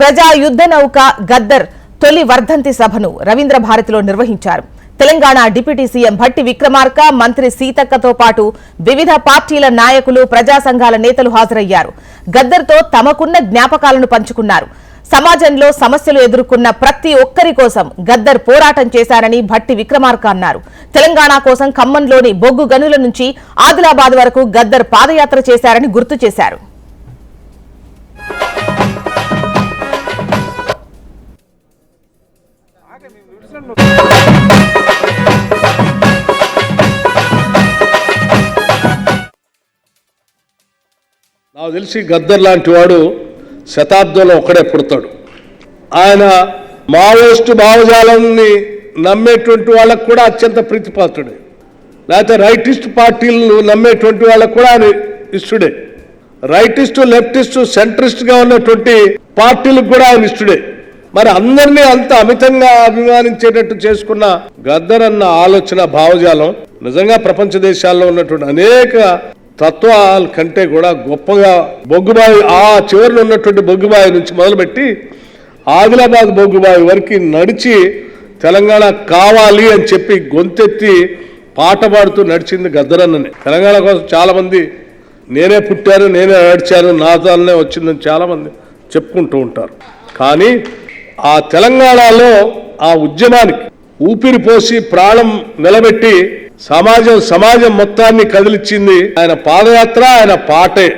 ప్రజా యుద్ధ నౌక గద్దర్ తొలి వర్ధంతి సభను రవీంద్ర భారతిలో నిర్వహించారు. తెలంగాణ డిప్యూటీ సీఎం భట్టి విక్రమార్క మంత్రి సీతక్కతో పాటు వివిధ పార్టీల నాయకులు ప్రజా సంఘాల నేతలు హాజరయ్యారు. గద్దర్తో తమకున్న జ్ఞాపకాలను పంచుకున్నారు. సమాజంలో సమస్యలు ఎదుర్కొన్న ప్రతి ఒక్కరి కోసం గద్దర్ పోరాటం చేశారని భట్టి విక్రమార్క అన్నారు. తెలంగాణ కోసం ఖమ్మంలోని బొగ్గు గనుల నుంచి ఆదిలాబాద్ వరకు గద్దర్ పాదయాత్ర చేశారని గుర్తు చేశారు. నాకు తెలిసి గద్దర్ లాంటి వాడు శతాబ్దంలో ఒక్కడే పుడతాడు. ఆయన మావోయిస్టు భావజాలాన్ని నమ్మేటువంటి వాళ్ళకు కూడా అత్యంత ప్రీతిపాత్రుడే. లేకపోతే రైటిస్ట్ పార్టీలను నమ్మేటువంటి వాళ్ళకు కూడా ఆయన ఇష్టడే. రైటిస్టు లెఫ్టిస్టు సెంట్రిస్ట్గా ఉన్నటువంటి పార్టీలకు కూడా ఆయన ఇష్టడే. మరి అందరినీ అంత అమితంగా అభిమానించేటట్టు చేసుకున్న గద్దర్ అన్న ఆలోచన భావజాలం నిజంగా ప్రపంచ దేశాల్లో ఉన్నటువంటి అనేక తత్వాల కంటే కూడా గొప్పగా బొగ్గుబావి ఆ చివరిలో ఉన్నటువంటి బొగ్గుబావి నుంచి మొదలుపెట్టి ఆదిలాబాద్ బొగ్గుబావి వరకు నడిచి తెలంగాణ కావాలి అని చెప్పి గొంతెత్తి పాట పాడుతూ నడిచింది గద్దరన్ననే తెలంగాణ కోసం చాలామంది నేనే పుట్టాను నేనే ఏడ్చాను నా వచ్చిందని చాలామంది చెప్పుకుంటూ ఉంటారు. కానీ ఆ తెలంగాణలో ఆ ఉద్యమానికి ఊపిరి పోసి ప్రాణం నిలబెట్టి సమాజం సమాజం మొత్తాన్ని కదిలిచ్చింది ఆయన పాదయాత్ర ఆయన పాటే.